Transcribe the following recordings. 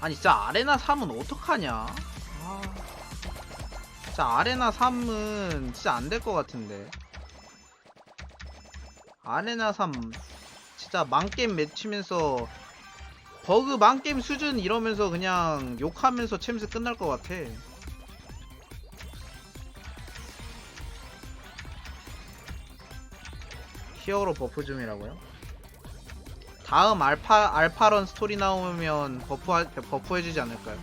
아니 진짜 아레나 3은 어떡하냐? 아, 진짜 아레나 3은 진짜 안 될 것 같은데. 아레나 3 진짜 망게임 맺히면서 버그 망게임 수준 이러면서 그냥 욕하면서 챔스 끝날 것 같아. 히어로 버프 중이라고요? 다음 알파 알파런 스토리 나오면 버프 버프 해주지 않을까요?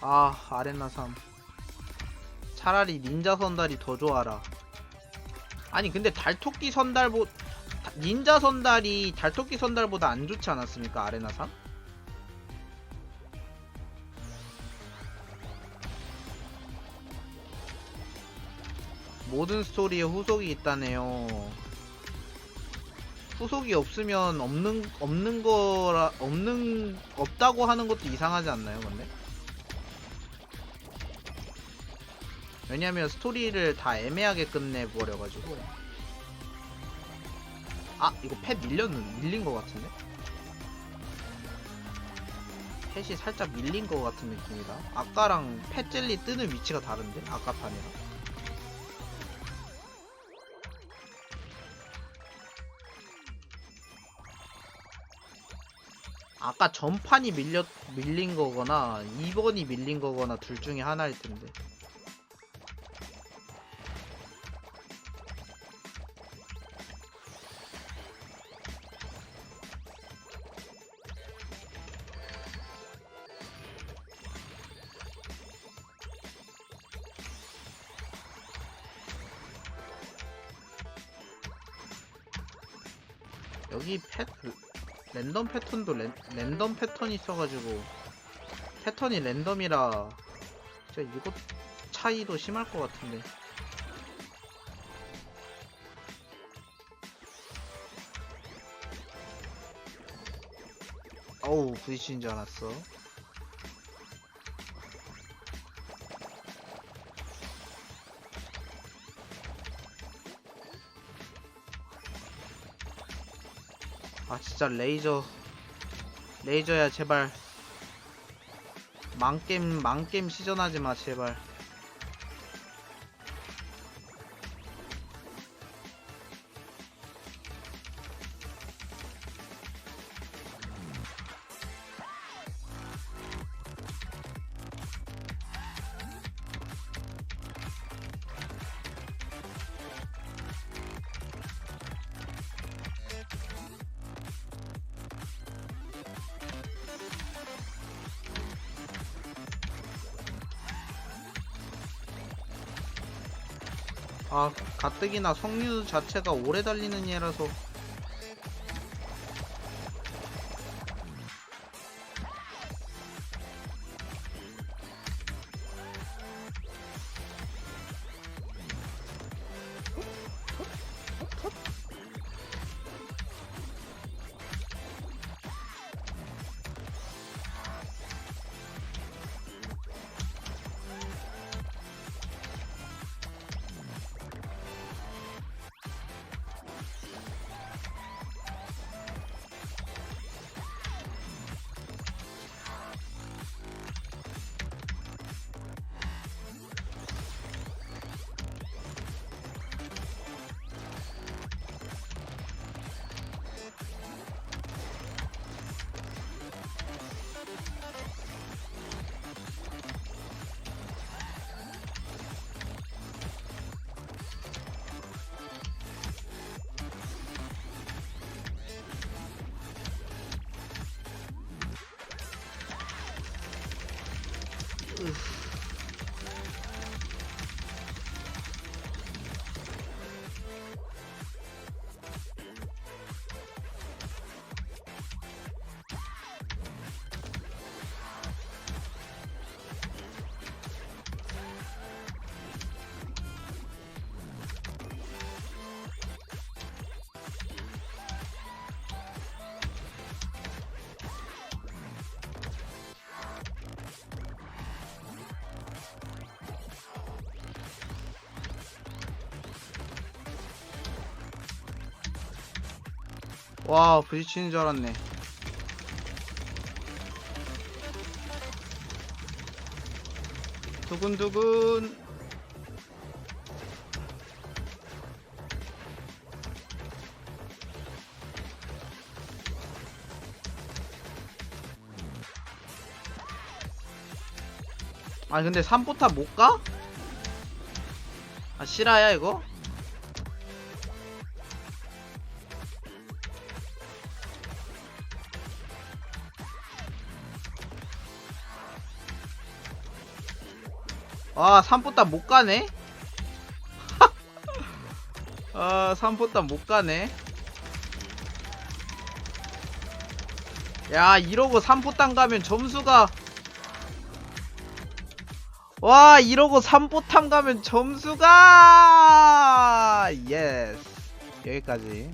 아 아레나 3 차라리 닌자 선달이 더 좋아라 아니 근데 달토끼 선달보 다- 닌자 선달이 달토끼 선달보다 안 좋지 않았습니까 아레나 3? 모든 스토리에 후속이 있다네요. 후속이 없으면 없는 없는 거라 없는 없다고 하는 것도 이상하지 않나요, 근데? 왜냐면 스토리를 다 애매하게 끝내 버려가지고. 아 이거 팻 밀렸는 밀린 것 같은데? 팻이 살짝 밀린 것 같은 느낌이다. 아까랑 팻 젤리 뜨는 위치가 다른데? 아까 판이랑. 아까 전판이 밀렸 밀린 거거나 2번이 밀린 거거나 둘 중에 하나일 텐데. 여기 패 랜덤 패턴도 랜, 랜덤 패턴이 있어가지고 패턴이 랜덤이라 진짜 이거 차이도 심할 것 같은데. 어우 부딪히는 줄 알았어 아 진짜 레이저. 레이저야 제발. 망게임 망게임 시전하지 마 제발 아 가뜩이나 성류 자체가 오래 달리는 얘라서 Ooh. 와 부딪히는 줄 알았네 두근두근 아 근데 삼포탑 못 가? 아 실화야 이거? 아, 삼포탑 못 가네? 아, 삼포탑 못 가네? 야, 이러고 삼포탄 가면 점수가. 와, 이러고 삼포탄 가면 점수가. 예스. 여기까지.